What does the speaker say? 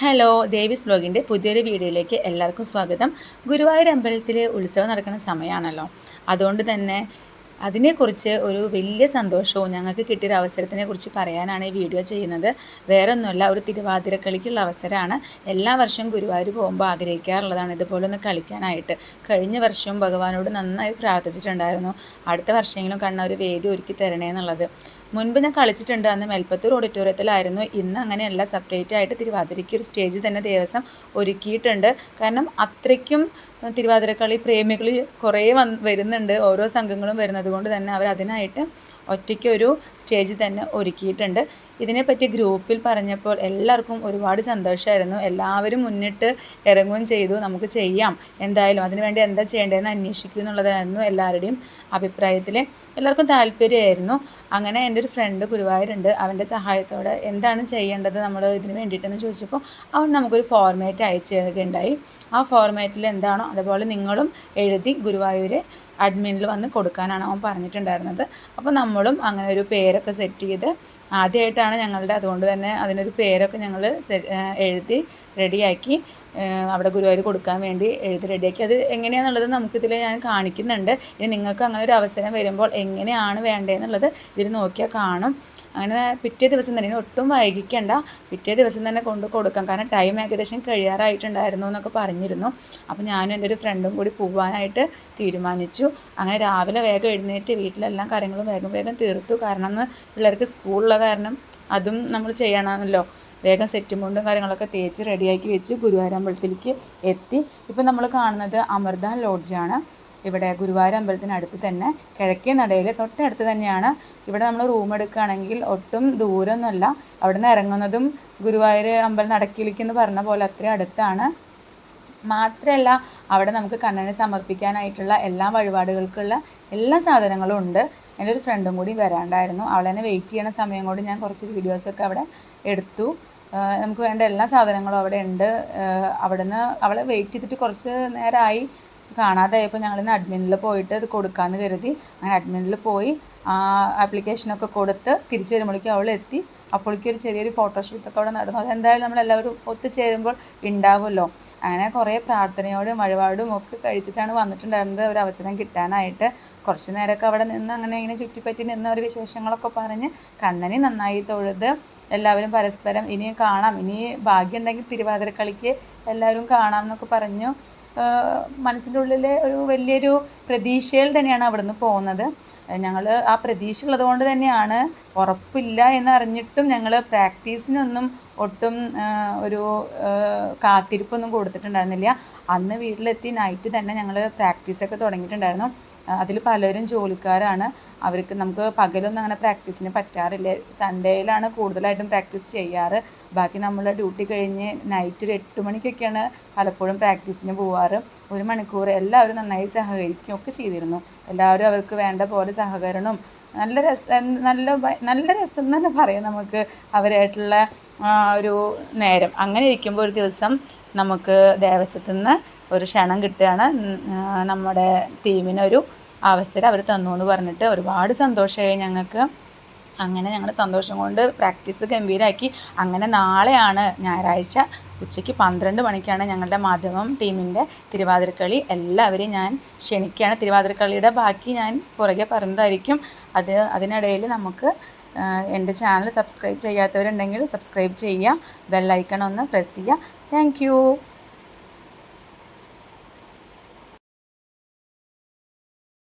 Hello Devis വ്ലോഗിന്റെ പുതിയൊരു വീഡിയോയിലേക്ക് എല്ലാവർക്കും സ്വാഗതം. ഗുരുവായൂർ അമ്പലത്തിൽ ഉത്സവം നടക്കുന്ന സമയമാണല്ലോ. അതുകൊണ്ട് തന്നെ അതിനെക്കുറിച്ച് ഒരു വലിയ സന്തോഷവും ഞങ്ങൾക്ക് കിട്ടിയൊരു അവസരത്തിനെ കുറിച്ച് പറയാനാണ് ഈ വീഡിയോ ചെയ്യുന്നത്. വേറെ ഒന്നുമല്ല ഒരു തിരുവാതിരക്കളിക്കുള്ള അവസരമാണ്. എല്ലാ വർഷവും ഗുരുവായൂർ പോകുമ്പോൾ ആഗ്രഹിക്കാറുള്ളതാണ് ഇതുപോലെ ഒന്ന് കളിക്കാനായിട്ട്. കഴിഞ്ഞ വർഷവും ഭഗവാനോട് നന്നായി പ്രാർത്ഥിച്ചിട്ടുണ്ടായിരുന്നു. അടുത്ത വർഷമെങ്കിലും കണ്ണ ഒരു വേദി ഒരുക്കി തരണേ എന്നുള്ളത്. മുൻപ് ഞാൻ കളിച്ചിട്ടുണ്ട്. അന്ന് മെൽപ്പത്തൂർ ഓഡിറ്റോറിയത്തിലായിരുന്നു. ഇന്ന് അങ്ങനെയല്ല സെപ്പറേറ്റ് ആയിട്ട് തിരുവാതിരയ്ക്ക് ഒരു സ്റ്റേജ് തന്നെ ദേവസ്വം ഒരുക്കിയിട്ടുണ്ട്. കാരണം അത്രയ്ക്കും തിരുവാതിരക്കളി പ്രേമികൾ കുറേ വന്ന് വരുന്നുണ്ട്. ഓരോ സംഘങ്ങളും വരുന്നത് കൊണ്ട് തന്നെ അവർ അതിനായിട്ട് ഒറ്റയ്ക്ക് ഒരു സ്റ്റേജ് തന്നെ ഒരുക്കിയിട്ടുണ്ട്. ഇതിനെപ്പറ്റി ഗ്രൂപ്പിൽ പറഞ്ഞപ്പോൾ എല്ലാവർക്കും ഒരുപാട് സന്തോഷമായിരുന്നു എല്ലാവരും മുന്നിട്ട് ഇറങ്ങുകയും ചെയ്തു. നമുക്ക് ചെയ്യാം. എന്തായാലും അതിനുവേണ്ടി എന്താ ചെയ്യേണ്ടതെന്ന് അന്വേഷിക്കൂ എന്നുള്ളതായിരുന്നു എല്ലാവരുടെയും അഭിപ്രായത്തിൽ എല്ലാവർക്കും താല്പര്യമായിരുന്നു. അങ്ങനെ എന്റെ ഒരു ഫ്രണ്ട് ഗുരുവായൂരുണ്ട് അവന്റെ സഹായത്തോടെ എന്താണ് ചെയ്യേണ്ടത് നമ്മൾ ഇതിന് വേണ്ടിയിട്ടെന്ന് ചോദിച്ചപ്പോൾ അവൻ നമുക്കൊരു ഫോർമാറ്റ് അയച്ചു തരികയുണ്ടായി. ആ ഫോർമാറ്റിൽ എന്താണോ അതുപോലെ നിങ്ങളും എഴുതി ഗുരുവായൂർ അഡ്മിനിൽ വന്ന് കൊടുക്കാനാണ് അവൻ പറഞ്ഞിട്ടുണ്ടായിരുന്നത്. അപ്പോൾ നമ്മളും അങ്ങനെ ഒരു പേരൊക്കെ സെറ്റ് ചെയ്ത് ആദ്യമായിട്ടാണ് ഞങ്ങളുടെ അതുകൊണ്ട് തന്നെ അതിനൊരു പേരൊക്കെ ഞങ്ങൾ എഴുതി റെഡിയാക്കി അവിടെ ഗുരുവായൂർ കൊടുക്കാൻ വേണ്ടി എഴുതി റെഡിയാക്കി. അത് എങ്ങനെയാണെന്നുള്ളത് നമുക്കിതിൽ ഞാൻ കാണിക്കുന്നുണ്ട്. ഇനി നിങ്ങൾക്ക് അങ്ങനെ ഒരു അവസരം വരുമ്പോൾ എങ്ങനെയാണ് വേണ്ടതെന്നുള്ളത് ഇതിൽ നോക്കിയാൽ കാണും. അങ്ങനെ പിറ്റേ ദിവസം തന്നെ ഒട്ടും വൈകിക്കണ്ട. പിറ്റേ ദിവസം തന്നെ കൊണ്ട് കൊടുക്കാം. കാരണം ടൈം ഏകദേശം കഴിയാറായിട്ടുണ്ടായിരുന്നു എന്നൊക്കെ പറഞ്ഞിരുന്നു. അപ്പോൾ ഞാനും എന്റെ ഒരു ഫ്രണ്ടും കൂടി പോവാനായിട്ട് തീരുമാനിച്ചു. അങ്ങനെ രാവിലെ വേഗം എഴുന്നേറ്റ് വീട്ടിലെല്ലാം കാര്യങ്ങളും വേഗം വേഗം തീർത്തു. കാരണം അന്ന് പിള്ളേർക്ക് സ്കൂളിലെ കാരണം അതും നമ്മൾ ചെയ്യണമല്ലോ. വേഗം സെറ്റും മുണ്ടും കാര്യങ്ങളൊക്കെ തേച്ച് റെഡിയാക്കി വെച്ച് ഗുരുവായൂർ അമ്പലത്തിലേക്ക് എത്തി. ഇപ്പം നമ്മൾ കാണുന്നത് അമൃത ലോഡ്ജാണ് ഇവിടെ ഗുരുവായൂർ അമ്പലത്തിനടുത്ത് തന്നെ കിഴക്കേ നടയിൽ തൊട്ടടുത്ത് തന്നെയാണ്. ഇവിടെ നമ്മൾ റൂം എടുക്കുകയാണെങ്കിൽ ഒട്ടും ദൂരമൊന്നുമല്ല അവിടെ നിന്ന് ഇറങ്ങുന്നതും ഗുരുവായൂർ അമ്പലം നടക്കിലേക്ക് എന്ന് പറഞ്ഞ പോലെ അത്രയും അടുത്താണ്. മാത്രമല്ല അവിടെ നമുക്ക് കണ്ണന് സമർപ്പിക്കാനായിട്ടുള്ള എല്ലാ വഴിപാടുകൾക്കുള്ള എല്ലാ സാധനങ്ങളും ഉണ്ട്. എന്റെ ഒരു ഫ്രണ്ടും കൂടി വരാണ്ടായിരുന്നു. അവളെന്നെ വെയിറ്റ് ചെയ്യണ സമയം കൊണ്ട് ഞാൻ കുറച്ച് വീഡിയോസൊക്കെ അവിടെ എടുത്തു. നമുക്ക് വേണ്ട എല്ലാ സാധനങ്ങളും അവിടെ ഉണ്ട്. അവിടെ നിന്ന് അവളെ വെയിറ്റ് ചെയ്തിട്ട് കുറച്ച് നേരമായി കാണാതായപ്പോൾ ഞങ്ങളിന്ന് അഡ്മിനിൽ പോയിട്ട് അത് കൊടുക്കാമെന്ന് കരുതി. അങ്ങനെ അഡ്മിനിൽ പോയി. ആപ്ലിക്കേഷനൊക്കെ കൊടുത്ത് തിരിച്ചു വരുമ്പോഴേക്കും അവൾ എത്തി. അപ്പോഴേക്കും ഒരു ചെറിയൊരു ഫോട്ടോഷൂട്ടൊക്കെ അവിടെ നടന്നു. അതെന്തായാലും നമ്മളെല്ലാവരും ഒത്തുചേരുമ്പോൾ ഉണ്ടാവുമല്ലോ. അങ്ങനെ കുറേ പ്രാർത്ഥനയോടും വഴിപാടും ഒക്കെ കഴിച്ചിട്ടാണ് വന്നിട്ടുണ്ടായിരുന്നത്. ഒരു അവസരം കിട്ടാനായിട്ട്. കുറച്ച് നേരമൊക്കെ അവിടെ നിന്ന് അങ്ങനെ ഇങ്ങനെ ചുറ്റിപ്പറ്റി നിന്ന് ഒരു വിശേഷങ്ങളൊക്കെ പറഞ്ഞ് കണ്ണനെ നന്നായി തൊഴുത് എല്ലാവരും പരസ്പരം ഇനി കാണാം. ഇനി ഭാഗ്യമുണ്ടെങ്കിൽ തിരുവാതിരക്കളിക്ക് എല്ലാവരും കാണാം എന്നൊക്കെ പറഞ്ഞു. മനസ്സിന്റെ ഉള്ളിലെ ഒരു വലിയൊരു പ്രതീക്ഷയിൽ തന്നെയാണ് അവിടുന്ന് പോകുന്നത്. ഞങ്ങൾ പ്രതീക്ഷ ഉള്ളത് കൊണ്ട് തന്നെയാണ്. ഉറപ്പില്ല എന്നറിഞ്ഞിട്ടും ഞങ്ങൾ പ്രാക്ടീസിനൊന്നും ഒട്ടും ഒരു കാത്തിരിപ്പൊന്നും കൊടുത്തിട്ടുണ്ടായിരുന്നില്ല. അന്ന് വീട്ടിലെത്തി നൈറ്റ് തന്നെ ഞങ്ങൾ പ്രാക്ടീസൊക്കെ തുടങ്ങിയിട്ടുണ്ടായിരുന്നു. അതിൽ പലരും ജോലിക്കാരാണ്. അവർക്ക് നമുക്ക് പകലൊന്നും അങ്ങനെ പ്രാക്ടീസിന് പറ്റാറില്ല. സൺഡേയിലാണ് കൂടുതലായിട്ടും പ്രാക്ടീസ് ചെയ്യാറ്. ബാക്കി നമ്മൾ ഡ്യൂട്ടി കഴിഞ്ഞ് നൈറ്റ് ഒരു എട്ട് മണിക്കൊക്കെയാണ് പലപ്പോഴും പ്രാക്ടീസിന് പോവാറ്. ഒരു മണിക്കൂർ എല്ലാവരും നന്നായി സഹകരിക്കുകയൊക്കെ ചെയ്തിരുന്നു. എല്ലാവരും അവർക്ക് വേണ്ട പോലെ സഹകരണവും നല്ല രസം നല്ല നല്ല രസം എന്ന് തന്നെ പറയാം നമുക്ക് അവരായിട്ടുള്ള ഒരു നേരം. അങ്ങനെ ഇരിക്കുമ്പോൾ ഒരു ദിവസം നമുക്ക് ദേവസ്വത്തിൽ നിന്ന് ഒരു ക്ഷണം കിട്ടുകയാണ്. നമ്മുടെ ടീമിനൊരു അവസരം അവർ തന്നു എന്ന് പറഞ്ഞിട്ട് ഒരുപാട് സന്തോഷമായി ഞങ്ങൾക്ക്. അങ്ങനെ ഞങ്ങളുടെ സന്തോഷം കൊണ്ട് പ്രാക്ടീസ് ഗംഭീരമാക്കി അങ്ങനെ നാളെയാണ് ഞായറാഴ്ച ഉച്ചയ്ക്ക് പന്ത്രണ്ട് മണിക്കാണ് ഞങ്ങളുടെ മാധ്യമം ടീമിന്റെ തിരുവാതിരക്കളി. എല്ലാവരെയും ഞാൻ ക്ഷണിക്കുകയാണ്. തിരുവാതിരക്കളിയുടെ ബാക്കി ഞാൻ പുറകെ പറഞ്ഞതായിരിക്കും അത് അതിനിടയിൽ നമുക്ക് എന്റെ ചാനൽ സബ്സ്ക്രൈബ് ചെയ്യാത്തവരുണ്ടെങ്കിൽ സബ്സ്ക്രൈബ് ചെയ്യുക ബെല്ലൈക്കൺ ഒന്ന് പ്രസ് ചെയ്യുക. താങ്ക്